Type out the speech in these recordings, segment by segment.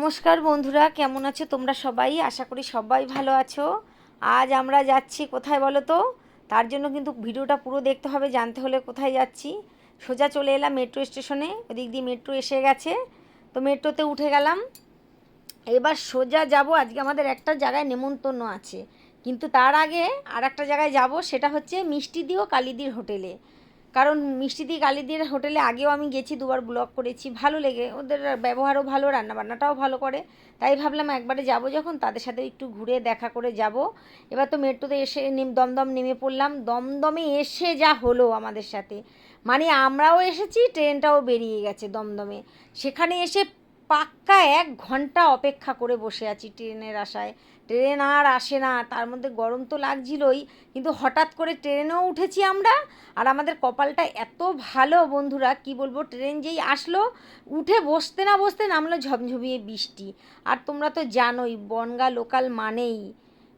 নমস্কার বন্ধুরা, কেমন আছো তোমরা সবাই? আশা করি সবাই ভালো আছো। আজ আমরা যাচ্ছি কোথায় বলো তো? তার জন্য কিন্তু ভিডিওটা পুরো দেখতে হবে, জানতে হলে কোথায় যাচ্ছি। সোজা চলে এলাম মেট্রো স্টেশনে, ওদিক দিয়ে মেট্রো এসে গেছে। তো মেট্রোতে উঠে গেলাম। এবার সোজা যাব, আজকে আমাদের একটা জায়গায় নেমন্তন্ন আছে। কিন্তু তার আগে আর একটা জায়গায় যাব, সেটা হচ্ছে মিষ্টিদি ও কালিদির হোটেলে। কারণ মিষ্টিদি কালিদির হোটেলে আগেও আমি গেছি, দুবার ব্লগ করেছি, ভালো লেগে, ওদের ব্যবহারও ভালো, রান্নাবান্নাটাও ভালো করে। তাই ভাবলাম একবারে যাব যখন, তাদের সাথে একটু ঘুরে দেখা করে যাব। এবার তো মেট্রোতে এসে দমদম নেমে পড়লাম। দমদমে এসে যা হলো আমাদের সাথে। মানে আমরাও এসেছি, ট্রেনটাও বেরিয়ে গেছে দমদমে। সেখানে এসে পাক্কা এক ঘণ্টা অপেক্ষা করে বসে আছি ট্রেনের আশায়। ট্রেন আর আসে না, তার মধ্যে গরম তো লাগছিলই, কিন্তু হঠাৎ করে ট্রেনেও উঠেছি আমরা, আর আমাদের কপালটা এত ভালো বন্ধুরা, কি বলব, ট্রেন যেই আসলো, উঠে বসতে না বসতে নামলো ঝমঝমিয়ে বৃষ্টি। আর তোমরা তো জানোই, বনগা লোকাল মানেই।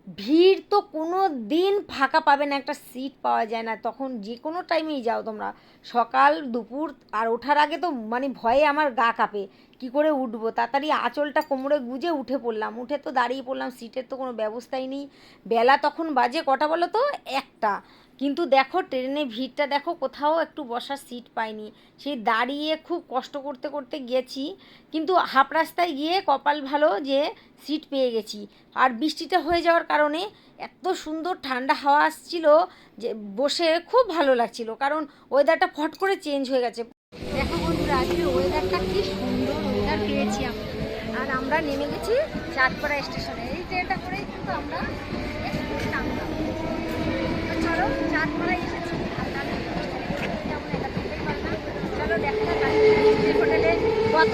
ভিড় তো কোনো দিন ফাঁকা পাবে না, একটা সিট পাওয়া যায় না। তখন যে কোনো টাইমেই যাও তোমরা। সকাল, দুপুর, আর ওঠার আগে তো মানে ভয়ে আমার গা কাঁপে। কি করে উঠবো? তাড়াতাড়ি আঁচলটা কোমরে গুজে উঠে পড়লাম। উঠে তো দাঁড়িয়ে পড়লাম সিটের তো কোনো ব্যবস্থাই নেই। বেলা তখন বাজে কটা বলো তো? একটা। কিন্তু দেখো ট্রেনে ভিড়টা দেখো কোথাও একটু বসার সিট পাইনি। সেই দাঁড়িয়ে খুব কষ্ট করতে করতে গেছি, কিন্তু হাফ রাস্তায় গিয়ে কপাল ভালো যে সিট পেয়ে গেছি। আর বৃষ্টিটা হয়ে যাওয়ার কারণে এত সুন্দর ঠান্ডা হাওয়া আসছিল যে বসে খুব ভালো লাগছিল, কারণ ওয়েদারটা ফট করে চেঞ্জ হয়ে গেছে। দেখো বন্ধুরা আজকে ওয়েদারটা কি সুন্দর ওয়েদার পেয়েছি আমরা। আর আমরা নেমে গেছি চাঁদপাড়া স্টেশনে এই ট্রেনটা করেই কিন্তু আমরা দেখা হোটেলে কত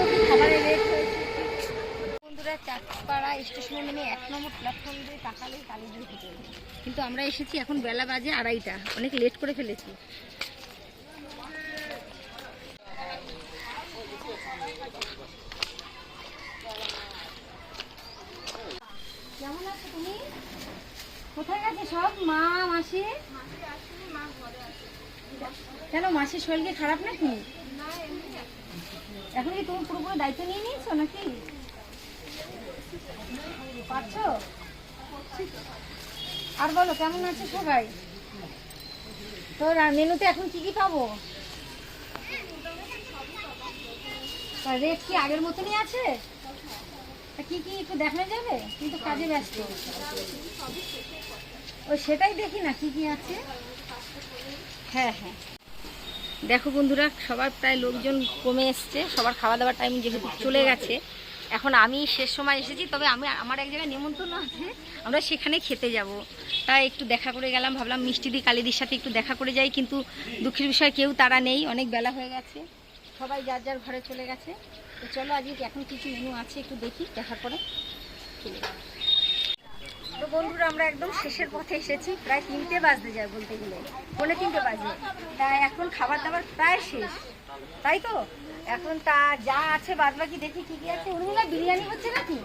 বন্ধুরা স্টেশনে এক নম্বর প্ল্যাটফর্ম দিয়ে কিন্তু আমরা এসেছি এখন বেলা বাজে আড়াইটা। অনেক লেট করে ফেলেছি। কেমন আছো তুমি? কোথায় গেছে সব? মা, মাসি? কেন, মাসির শরীরকে খারাপ নাকি? এখন কি তুমি পুরোপুরি দায়িত্ব নিয়ে নিয়েছো নাকি? পারছ? আর বলো, কেমন আছে সবাই? তোর মেনুতে এখন কি কি পাবো? রেট কি আগের মতনই আছে? কি কি একটু দেখানো যাবে? কিন্তু কাজে ব্যস্ত। ওই সেটাই দেখি না, কি কি আছে? হ্যাঁ হ্যাঁ। দেখো বন্ধুরা, সবার প্রায় লোকজন কমে এসছে, সবার খাওয়া দাওয়ার টাইম যেহেতু চলে গেছে। এখন আমি শেষ সময় এসেছি, তবে আমি আমার এক জায়গায় নেমন্তন্ন আছে, আমরা সেখানে খেতে যাব। তাই একটু দেখা করে গেলাম, ভাবলাম মিষ্টি দি কালিদির সাথে একটু দেখা করে যাই, কিন্তু দুঃখের বিষয় কেউ তারা নেই, অনেক বেলা হয়ে গেছে। সবাই যার যার ঘরে চলে গেছে। তো চলো আজকে এখন কিছু মেনু আছে একটু দেখি দেখার পরে খেলে তো বন্ধুরা আমরা একদম শেষের পথে এসেছি প্রায় তিনটে বাজতে যায় বলতে গেলে। পৌনে তিনটে বাজে। তা এখন খাবার দাবার প্রায় শেষ। তাই তো? এখন তা যা আছে বাদ বাকি দেখি কি কি আছে। উর্মিলা বিরিয়ানি হচ্ছে নাকি?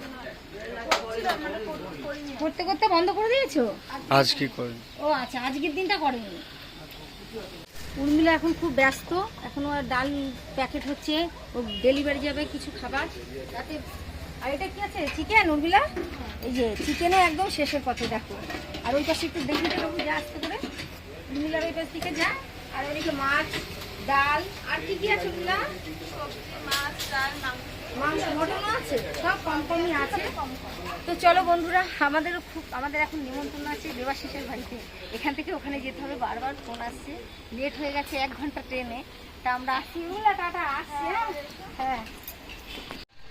করতে করতে বন্ধ করে দিয়েছ? আজ কি করেন ও আচ্ছা আজকের দিনটা করেনি। উর্মিলা এখন খুব ব্যস্ত। এখন ওর ডাল প্যাকেট হচ্ছে। ও ডেলিভারি যাবে কিছু খাবার। তাতে আর এটা কি আছে? চিকেন উর্মিলা? এই যে চিকেনে একদম শেষের পথে, দেখো। আর ওই পাশে একটু দেখে তো যা আসতে করে। উর্মিলার ওই পাশ থেকে যা। আর ওইদিকে মাছ। ডাল আর কি কি আছে উর্মিলা মাংস। মটনও আছে? সব কম কমই আছে তো চলো বন্ধুরা খুব আমাদের এখন নিমন্ত্রণ আছে দেবাশিসের বাড়িতে। এখান থেকে ওখানে যেতে হবে বারবার ফোন আসছে। লেট হয়ে গেছে এক ঘণ্টা ট্রেনে। তা আমরা আসছি। উর্মিলা টাটা আসছি হ্যাঁ? হ্যাঁ।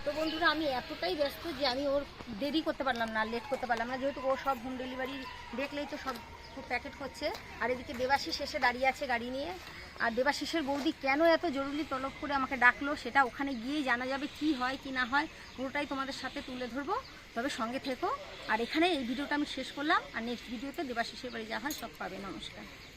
তো বন্ধুরা আমি এতটাই ব্যস্ত যে আমি ওর দেরি করতে পারলাম না লেট করতে পারলাম না। যেহেতু ও সব হোম ডেলিভারি দেখলেই তো সব প্যাকেট করছে আর এদিকে দেবাশিস এসে দাঁড়িয়ে আছে গাড়ি নিয়ে। আর দেবাশিসের বৌদি কেন এত জরুরি তলব করে আমাকে ডাকলো, সেটা ওখানে গিয়েই জানা যাবে কি হয়, কি না হয়। পুরোটাই তোমাদের সাথে তুলে ধরবো। তবে সঙ্গে থেকো। আর এখানে এই ভিডিওটা আমি শেষ করলাম। আর নেক্সট ভিডিওতে দেবাশিসের বাড়ি যা হয় সব পাবে। নমস্কার।